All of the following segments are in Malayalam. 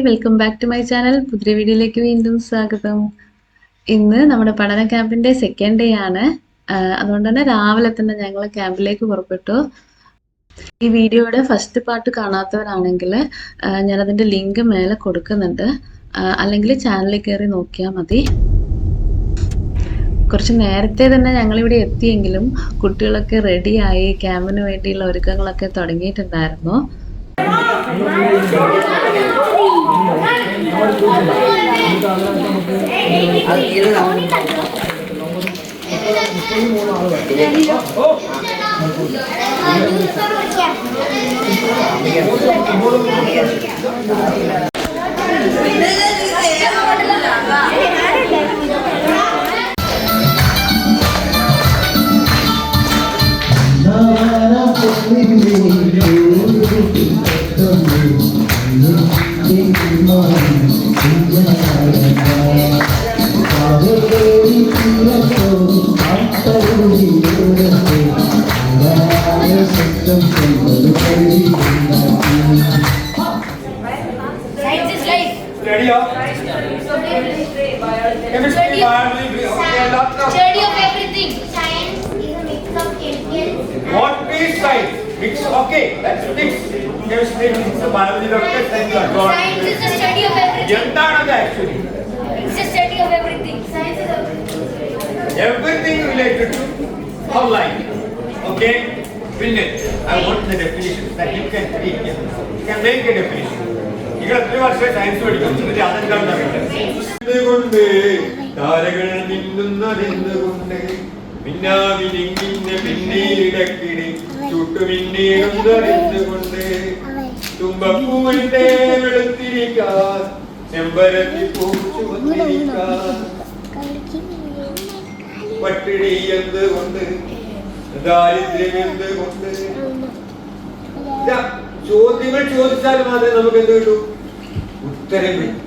Hi welcome back to my channel. പുതിയ വീഡിയോയിലേക്ക് വീണ്ടും സ്വാഗതം. ഇന്ന് നമ്മുടെ പഠന ക്യാമ്പിന്റെ സെക്കൻഡ് ഡേ ആണ്. അതുകൊണ്ട് തന്നെ രാവിലെ തന്നെ ഞങ്ങൾ ക്യാമ്പിലേക്ക് പുറപ്പെട്ടു. ഈ വീഡിയോയുടെ ഫസ്റ്റ് പാർട്ട് കാണാത്തവരാണെങ്കിൽ ഞാൻ അതിന്റെ ലിങ്ക് മേലെ കൊടുക്കുന്നുണ്ട്. അല്ലെങ്കിൽ ചാനലിൽ കയറി നോക്കിയാൽ മതി. കുറച്ച് നേരത്തെ തന്നെ ഞങ്ങളിവിടെ എത്തിയെങ്കിലും കുട്ടികളൊക്കെ റെഡിയായി ക്യാമ്പിന് വേണ്ടിയുള്ള ഒരുക്കങ്ങളൊക്കെ തുടങ്ങിയിട്ടുണ്ടായിരുന്നു. Science What is science? Chemistry, biology, physics, chemistry of everything. Science is a mix, of AP and P science. Mix okay, that's mix. Chemistry, physics the of everything. എന്താണത് actually It's the study of everything. Science is everything. Everything related to how life okay പിന്നെ I won't the definition that you can read you can make a definition നിങ്ങൾ എത്ര വർഷമായി സയൻസ് പഠിക്കും എന്നിട്ട് അതെന്താണെന്ന് അറിയട്ടെ കൊണ്ട് താരകൾ മിന്നുന്നതെന്തുകൊണ്ട് മിന്നാമിനിങ്ങിന്റെ പിന്നീടക്കിടി ചുട്ടുമിന്നീടുന്നതെന്തുകൊണ്ട് തുമ്പപ്പൂവിന്റെ വെളുത്തിരിക്കാൻ ചെമ്പരത്തി പൂ ചുവന്നിരിക്കാൻ പട്ടിണി എന്തുകൊണ്ട്? ദാരിദ്ര്യം എന്ത് കൊണ്ട് ചോദ്യങ്ങൾ ചോദിച്ചാൽ മാത്രമേ നമുക്ക് എന്ത് കിട്ടൂ? ഉത്തരം കിട്ടും.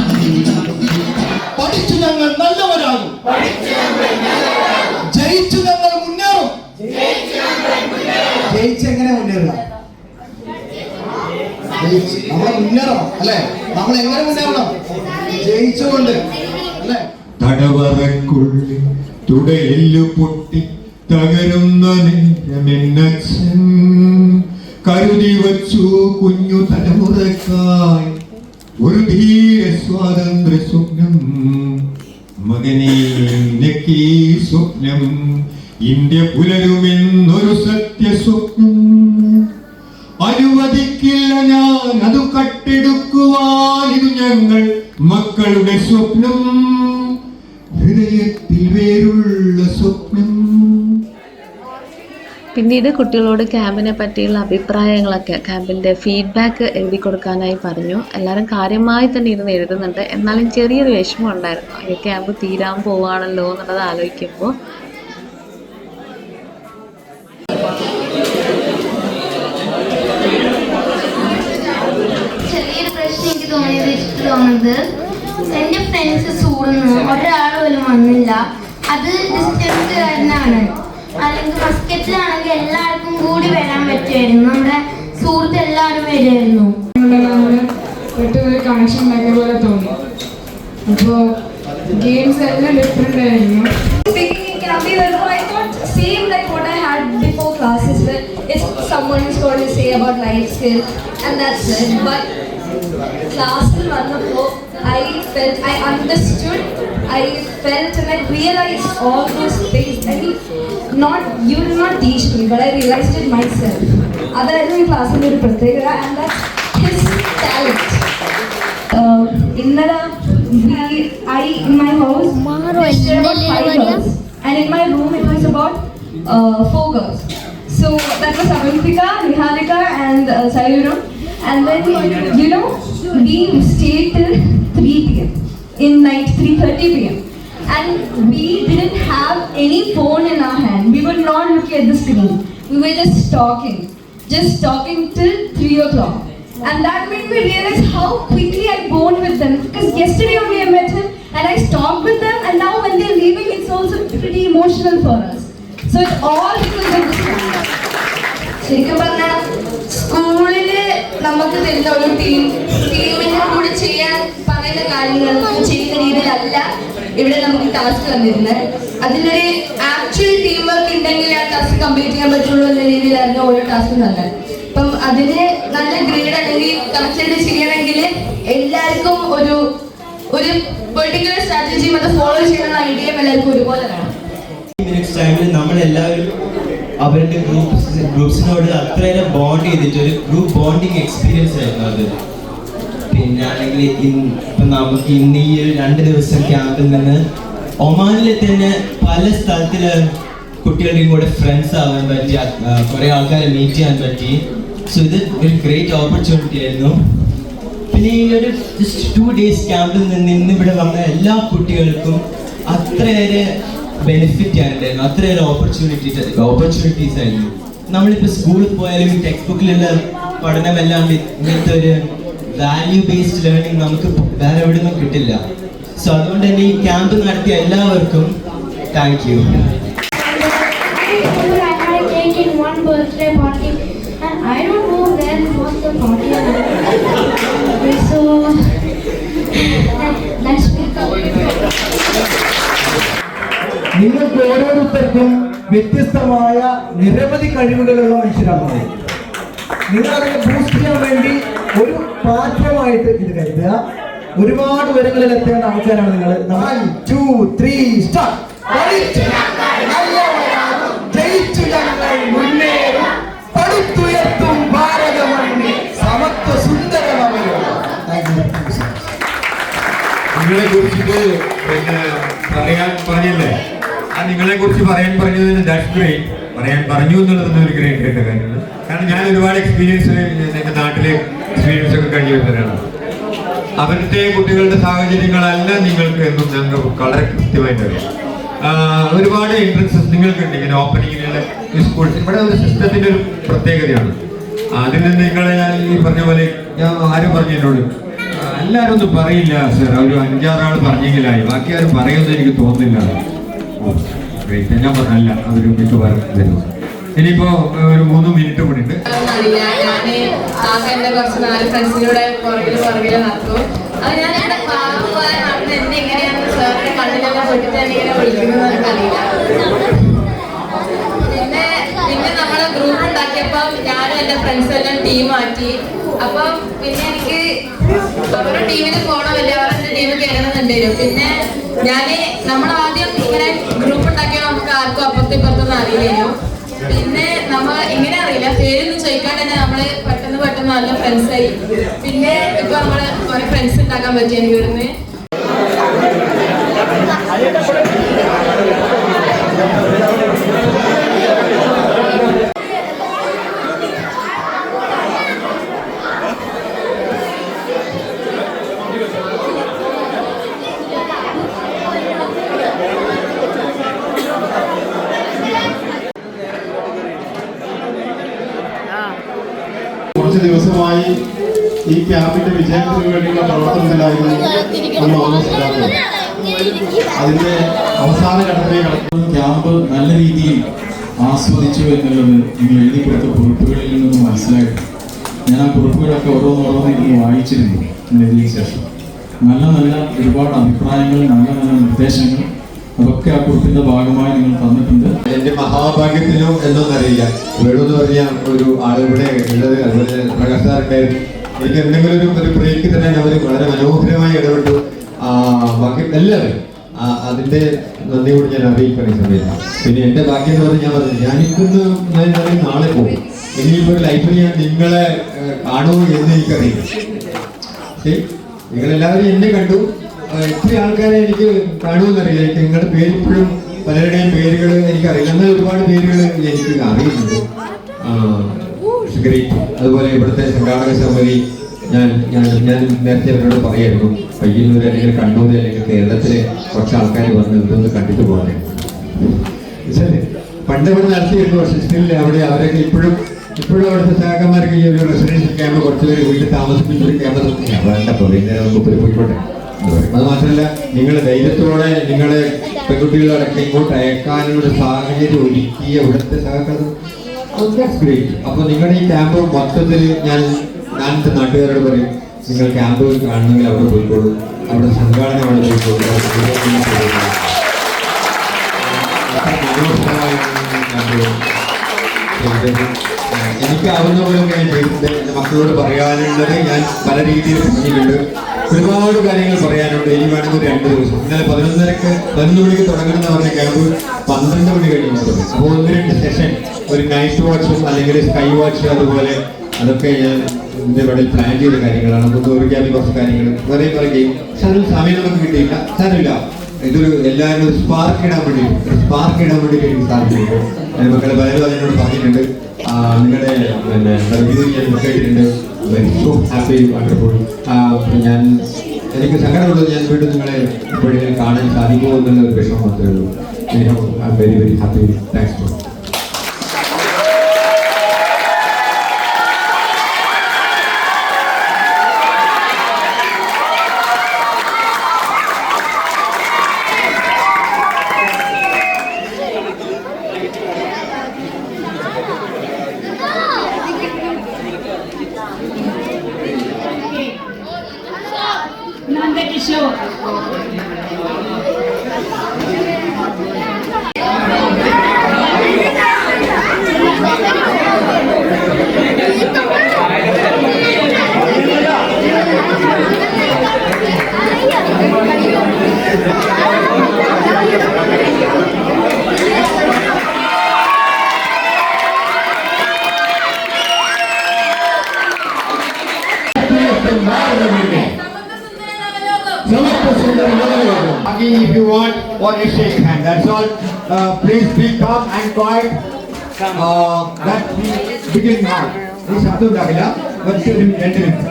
ജയിച്ച് എങ്ങനെ മുന്നേറുക? നമ്മൾ മുന്നേറണം അല്ലെ? നമ്മൾ എങ്ങനെ മുന്നേറണം? ജയിച്ചുകൊണ്ട് അല്ലെ? തടവറക്കുള്ളിൽ തുടയെല്ലു പൊട്ടി തകരുന്ന നേരമെന്നച്ഛൻ കരുതി വച്ചു കുഞ്ഞു തലമുറക്കായി ഒരു ധീര സ്വാതന്ത്ര്യ സ്വപ്നം മകനെ സ്വപ്നം ഇന്ത്യ പുലരുമെന്നൊരു സത്യസ്വപ്നം. അനുവദിക്കില്ല ഞാൻ അത് കട്ടെടുക്കുവാനിത് ഞങ്ങൾ മക്കളുടെ സ്വപ്നം. ഹൃദയത്തിൽ വേരുള്ള സ്വപ്നം. പിന്നീട് കുട്ടികളോട് ക്യാമ്പിനെ പറ്റിയുള്ള അഭിപ്രായങ്ങളൊക്കെ ക്യാമ്പിന്റെ ഫീഡ്ബാക്ക് എഴുതി കൊടുക്കാനായി പറഞ്ഞു. എല്ലാവരും കാര്യമായി തന്നെ ഇരുന്ന് എഴുതുന്നുണ്ട്. എന്നാലും ചെറിയൊരു വിഷമം ഉണ്ടായിരുന്നു. ഈ ക്യാമ്പ് തീരാൻ പോവാണല്ലോ എന്നുള്ളത് ആലോചിക്കുമ്പോൾ ചെറിയൊരു പ്രശ്നം എനിക്ക് തോന്നിയത് ഇഷ്ടം തോന്നുന്നത് എന്റെ ഫ്രണ്ട്സ് സൂടുന്നു ഒരാൾ എന്താ അത് ഡിസ്റ്റൻസ് വരുന്നതാണ് അല്ലെങ്കിൽ മസ്ക്കറ്റിലാണെങ്കിൽ എല്ലാവർക്കും കൂടി വരാൻ പറ്റുമായിരുന്നു. നമ്മുടെ സുഹൃത്ത് എല്ലാവരും വരുമായിരുന്നു. കണക്ഷൻ പോലെ തോന്നി. അപ്പോ ഗെയിംസ് എല്ലാം ഡിഫറെന്റ് ആയിരുന്നു. വന്നപ്പോ I felt I understood I felt and I realized all those things. I mean, not you did not teach me, but I realized it myself. അതായിരുന്നു ഈ ക്ലാസ്സിൻ്റെ ഒരു പ്രത്യേകത and that's his talent uh, ഇന്നലെ we I in my house there were about five girls and in my room it was about uh, four girls. So that was Avantika, Nihalika, and uh, Sayuram. And then, you know, we stayed till 3 p.m. in night, 3:30 p.m. And we didn't have any phone in our hand. We were not looking at the screen. We were just talking, just talking till 3 o'clock. And that made me realize how quickly I bond with them. Because yesterday only I met him and I talked with them, and now when they're leaving, it's also pretty emotional for us. So it's all because of this. ശരിക്കും പറഞ്ഞാൽ സ്കൂളില് നമുക്ക് തരുന്ന ഒരു ടീം ടീമിന്റെ കൂടെ ചെയ്യാൻ പറയുന്ന കാര്യങ്ങൾ ചെയ്യുന്ന രീതിയിലല്ല ഇവിടെ നമുക്ക് ടാസ്ക് തന്നിരുന്നത്. അതിലൊരു ആക്ച്വൽ ടീം വർക്ക് ഉണ്ടെങ്കിൽ ആ ടാസ്ക് കംപ്ലീറ്റ് ചെയ്യാൻ പറ്റുള്ളൂ എന്ന രീതിയിലായിരുന്നു ഓരോ ടാസ്ക് തന്നത്. അപ്പം അതിന് നല്ല ഗ്രേഡ് അല്ലെങ്കിൽ കറക്റ്റ് ചെയ്യണമെങ്കിൽ എല്ലാവർക്കും ഒരു ഒരു പെർട്ടിക്കുലർ സ്ട്രാറ്റജി അത് ഫോളോ ചെയ്യുന്ന ഐഡിയ എല്ലാവർക്കും ഒരുപോലെ വേണം. ടൈമിൽ നമ്മളെല്ലാവരും അവരുടെ ഗ്രൂപ്പ്സ് ഗ്രൂപ്പ്സിനോട് അത്രയേറെ ബോണ്ട് ചെയ്തിട്ട് ഒരു ഗ്രൂപ്പ് ബോണ്ടിങ് എക്സ്പീരിയൻസ് ആയിരുന്നു അത്. പിന്നെ അല്ലെങ്കിൽ ഇപ്പം നമുക്ക് ഇന്ന് ഈ ഒരു രണ്ട് ദിവസം ക്യാമ്പിൽ നിന്ന് ഒമാനിലെ തന്നെ പല സ്ഥലത്തിൽ കുട്ടികളുടെയും കൂടെ ഫ്രണ്ട്സ് ആവാൻ പറ്റി കുറെ ആൾക്കാരെ മീറ്റ് ചെയ്യാൻ പറ്റി. സോ ഇത് ഒരു ഗ്രേറ്റ് ഓപ്പർച്യൂണിറ്റി ആയിരുന്നു. പിന്നെ ഈ ഒരു ജസ്റ്റ് ടു ഡേയ്സ് ക്യാമ്പിൽ നിന്ന് ഇന്ന് ഇവിടെ വന്ന എല്ലാ കുട്ടികൾക്കും അത്രയേറെ ബെനിഫിറ്റ് ആയിട്ടുണ്ടായിരുന്നു. അത്രയേറെ ഓപ്പർച്യൂണിറ്റീസ് ഓപ്പർച്യൂണിറ്റീസ് ആയിരുന്നു നമ്മളിപ്പോൾ സ്കൂളിൽ പോയാലും ടെക്സ്റ്റ് ബുക്കിലുള്ള പഠനമെല്ലാം ഇങ്ങനത്തെ ഒരു വാല്യൂ ബേസ്ഡ് ലേണിംഗ് നമുക്ക് വേറെ എവിടെ നിന്നും കിട്ടില്ല. സോ അതുകൊണ്ട് തന്നെ ഈ ക്യാമ്പ് നടത്തിയ എല്ലാവർക്കും താങ്ക് യു നിങ്ങൾക്ക് ഓരോരുത്തർക്കും വ്യത്യസ്തമായ നിരവധി കഴിവുകളുള്ള മനുഷ്യരാണ്. നിങ്ങൾ അതിനെ ബൂസ്റ്റ് ചെയ്യാൻ വേണ്ടി ഒരു പാഠ്യമായിട്ട് ഇത് കരുതുക. ഒരുപാട് ഉയരങ്ങളിൽ എത്തേണ്ട ആൾക്കാരാണ് നിങ്ങൾ വൺ ടു ത്രീ സ്റ്റാർട്ട് സമത്വ നിങ്ങളെ കുറിച്ചിട്ട് പിന്നെ പറയാൻ പറഞ്ഞില്ലേ? ആ നിങ്ങളെ കുറിച്ച് പറയാൻ പറഞ്ഞതിന് ദാറ്റ്സ് ഗ്രേറ്റ് പറയാൻ പറഞ്ഞു എന്നുള്ളത് ഒരു ഗ്രേറ്റ് കേട്ട കാര്യമാണ് കാരണം ഞാൻ ഒരുപാട് എക്സ്പീരിയൻസ് എന്റെ നാട്ടിലെ എക്സ്പീരിയൻസ് ഒക്കെ കഴിഞ്ഞു വരുന്നവരാണ് അവരുടെ കുട്ടികളുടെ സാഹചര്യങ്ങളല്ല നിങ്ങൾക്ക് എന്നും ഞങ്ങൾ വളരെ കൃത്യമായിട്ട് അറിയാം. ഒരുപാട് ഇൻട്രൻസസ് നിങ്ങൾക്കുണ്ട്. ഇങ്ങനെ ഓപ്പണിങ്ങിനുള്ള സ്കൂൾ ഇവിടെ ഒരു സിസ്റ്റത്തിന്റെ ഒരു പ്രത്യേകതയാണ്. അതിൽ നിന്ന് നിങ്ങളെ ഞാൻ ഈ പറഞ്ഞ പോലെ ഞാൻ ആരും പറഞ്ഞു എന്നോട് എല്ലാവരും ഒന്നും പറയില്ല സർ ഒരു അഞ്ചാറാൾ പറഞ്ഞെങ്കിലായി. ബാക്കി ആരും പറയുമെന്ന് എനിക്ക് തോന്നുന്നില്ല. Great. ഞാൻ പറഞ്ഞല്ല അതൊരു മിക്കവാറും തരും ഇനിയിപ്പോ ഒരു മൂന്ന് മിനിറ്റ് കൂടി ഉണ്ട്. പിന്നെ നമ്മൾ എന്റെ ഫ്രണ്ട്സും എല്ലാം ടീം മാറ്റി. അപ്പം പിന്നെ എനിക്ക് അവരുടെ ടീമിൽ പോകണമല്ലേ അവരുടെ ടീമിൽ കയറണമെന്നുണ്ടായിരുന്നു പിന്നെ ഞാൻ നമ്മൾ അപ്പുറത്തും ഇപ്പുറത്തൊന്നും അറിയില്ലല്ലോ പിന്നെ നമ്മൾ ഇങ്ങനെ അറിയില്ല? പേരൊന്നും ചോദിക്കാൻ തന്നെ നമ്മൾ പെട്ടെന്ന് പെട്ടെന്ന് നല്ല ഫ്രണ്ട്സ് ആയി. പിന്നെ ഇപ്പൊ നമ്മൾ കുറെ ഫ്രണ്ട്സ് ഉണ്ടാക്കാൻ പറ്റി എനിക്ക് ഇവിടുന്ന്. കുറച്ച് ദിവസമായി ഈ ക്യാമ്പിന്റെ വിജയത്തിന് വേണ്ടിയുള്ള പ്രവർത്തനത്തിലായിരുന്നു നമ്മൾ അതിന്റെ അവസാന ഘട്ടത്തിലേക്ക് കടക്കുന്നത് ക്യാമ്പ് നല്ല രീതിയിൽ ആസ്വദിച്ചു എന്നുള്ളത് നിങ്ങൾ എഴുതി കൊടുത്ത കുറിപ്പുകളിൽ നിന്നും മനസ്സിലായി. ഞാൻ ആ കുറിപ്പുകളൊക്കെ ഓരോന്നോരോന്ന് ഇരുന്ന് വായിച്ചിരുന്നു എഴുതിയ ശേഷം. നല്ല നല്ല ഒരുപാട് അഭിപ്രായങ്ങൾ നല്ല നല്ല നിർദ്ദേശങ്ങൾ അതൊക്കെ ആ കുറിപ്പിന്റെ ഭാഗമായി നിങ്ങൾ തന്നിട്ടുണ്ട്. എന്റെ മഹാഭാഗ്യത്തിനോ എന്നൊന്നറിയില്ല. വേണമെന്ന് പറഞ്ഞ ഒരു ആളിവിടെ ഉള്ളത്. അതുപോലെ പ്രകാശ് സാറുണ്ടായിരുന്നു എനിക്ക് എന്തെങ്കിലും ഒരു ഒരു ബ്രേക്ക് തന്നെ അവർ വളരെ മനോഹരമായി ഇടപെട്ടു. ബാക്കി എല്ലാവരും അതിന്റെ നന്ദി കൂടി ഞാൻ അറിയിക്കണേ ഈ സമയത്ത് പിന്നെ എന്റെ ബാക്കി എന്ന് പറഞ്ഞാൽ ഞാൻ പറഞ്ഞു ഞാനിന്ന് ഞാൻ നാളെ പോകും. ഇനിയിപ്പോൾ ലൈഫിൽ ഞാൻ നിങ്ങളെ കാണുമോ എന്ന് എനിക്കറിയില്ല. നിങ്ങളെല്ലാവരും എന്നെ കണ്ടു. എത്ര ആൾക്കാരെ എനിക്ക് കാണുമെന്നറിയില്ല. എനിക്ക് നിങ്ങളുടെ പേര് ഇപ്പോഴും പലരുടെയും പേരുകൾ എനിക്കറിയില്ല. എന്നാൽ ഒരുപാട് പേരുകൾ എനിക്ക് അറിയുന്നുണ്ട്. ഗ്രേറ്റ് അതുപോലെ ഇവിടുത്തെ സംഘാടക സമിതി ഞാൻ ഞാൻ ഞാൻ നേരത്തെ അവരോട് പറയായിരുന്നു പയ്യന്നൂർ അല്ലെങ്കിൽ കണ്ണൂർ അല്ലെങ്കിൽ കേരളത്തിലെ കുറച്ച് ആൾക്കാർ വന്ന് ഇതൊന്ന് കണ്ടിട്ട് പോകാൻ പണ്ട് ഇവിടെ നടത്തിയിരുന്നു പക്ഷേ സ്റ്റിൽ അവിടെ അവരൊക്കെ ഇപ്പോഴും ഇപ്പോഴും അവിടുത്തെ സഹകന്മാർക്ക് ഈ ഒരു റെസിഡൻഷ്യൽ ക്യാമ്പ് കുറച്ച് പേര് വീട്ടിൽ താമസിക്കുന്ന ഒരു ക്യാമ്പ് വേണ്ട വൈകുന്നേരം നമുക്ക് പോയിക്കോട്ടെ. അത് മാത്രമല്ല നിങ്ങൾ ധൈര്യത്തോടെ നിങ്ങളെ പെൺകുട്ടികളടക്കം ഇങ്ങോട്ട് അയക്കാനുള്ള സാഹചര്യം ഒരുക്കിയ ഇവിടുത്തെ സഹകരണം അപ്പോൾ നിങ്ങളുടെ ഈ ക്യാമ്പ് മൊത്തത്തിൽ ഞാൻ എന്റെ നാട്ടുകാരോട് പറയും നിങ്ങൾ ക്യാമ്പ് കാണണമെങ്കിൽ അവിടെ പോയിക്കോളൂ. അവിടെ സംഘാടന അവിടെ പോയിക്കോളൂ. പോയിക്കോളൂ. എനിക്കാവുന്ന പോലെ ഞാൻ എന്റെ മക്കളോട് പറയാനുള്ളത് ഞാൻ പല രീതിയിൽ പറഞ്ഞിട്ടുണ്ട്. ഒരുപാട് കാര്യങ്ങൾ പറയാനുണ്ട്. ഇനി വേണമെങ്കിൽ രണ്ട് ദിവസം. ഇന്നലെ പതിനൊന്നരക്ക് പതിനൊന്ന് മണിക്ക് തുടങ്ങുന്ന പറഞ്ഞ ക്യാമ്പ് പന്ത്രണ്ട് മണി കഴിഞ്ഞു അപ്പോൾ ഒന്ന് രണ്ട് സെഷൻ ഒരു നൈറ്റ് വാച്ചും അല്ലെങ്കിൽ സ്കൈ വാച്ച് അതുപോലെ അതൊക്കെ ഞാൻ ഇവിടെ പ്ലാൻ ചെയ്ത കാര്യങ്ങളാണ്. നമുക്ക് ഒരു ക്യാമ്പിൽ കുറച്ച് കാര്യങ്ങൾ. വേറെ പറയുകയും പക്ഷെ അതിന് സമയം നമുക്ക് കിട്ടിയില്ല സാരമില്ല. ഇതൊരു എല്ലാവരും ഒരു സ്പാർക്ക് ഇടാൻ വേണ്ടി സ്പാർക്ക് ഇടാൻ വേണ്ടി എനിക്ക് എന്റെ മക്കളെ പലരും അതിനോട് പറഞ്ഞിട്ടുണ്ട്. നിങ്ങളുടെ പിന്നെ റിവ്യൂ ഞാൻ കേട്ടിട്ടുണ്ട് വെരി സോ ഹാപ്പി വണ്ടർഫുൾ ഞാൻ എനിക്ക് സങ്കടമുള്ളത് ഞാൻ വീണ്ടും നിങ്ങളെ ഇപ്പോഴെങ്കിലും കാണാൻ സാധിക്കുമോ എന്നുള്ള ഒരു വിഷമം മാത്രമേ ഉള്ളൂ. Very very happy thanks for Uh, please be calm and quiet. Uh, that we begin now. ഈ ശബ്ദം ഉണ്ടാകില്ല ഒറ്റ ഒരു രണ്ട് മിനിറ്റ്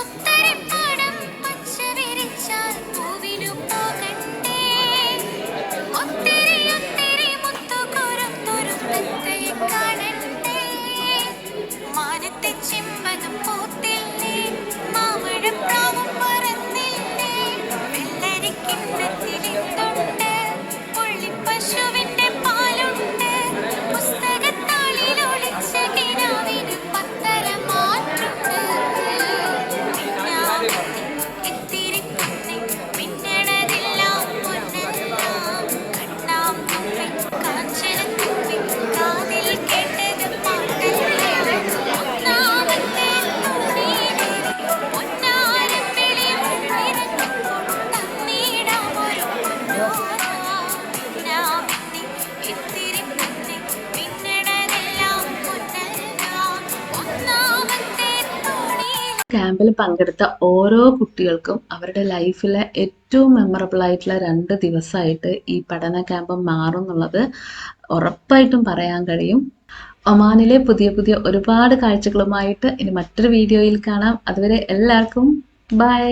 ഉത്തരപ്പാടം 김제 TV പങ്കെടുത്ത ഓരോ കുട്ടികൾക്കും അവരുടെ ലൈഫിലെ ഏറ്റവും മെമ്മറബിൾ ആയിട്ടുള്ള രണ്ട് ദിവസമായിട്ട് ഈ പഠന ക്യാമ്പ് മാറും എന്നുള്ളത് ഉറപ്പായിട്ടും പറയാൻ കഴിയും. ഒമാനിലെ പുതിയ പുതിയ ഒരുപാട് കാഴ്ചകളുമായിട്ട് ഇനി മറ്റൊരു വീഡിയോയിൽ കാണാം. അതുവരെ എല്ലാവർക്കും ബൈ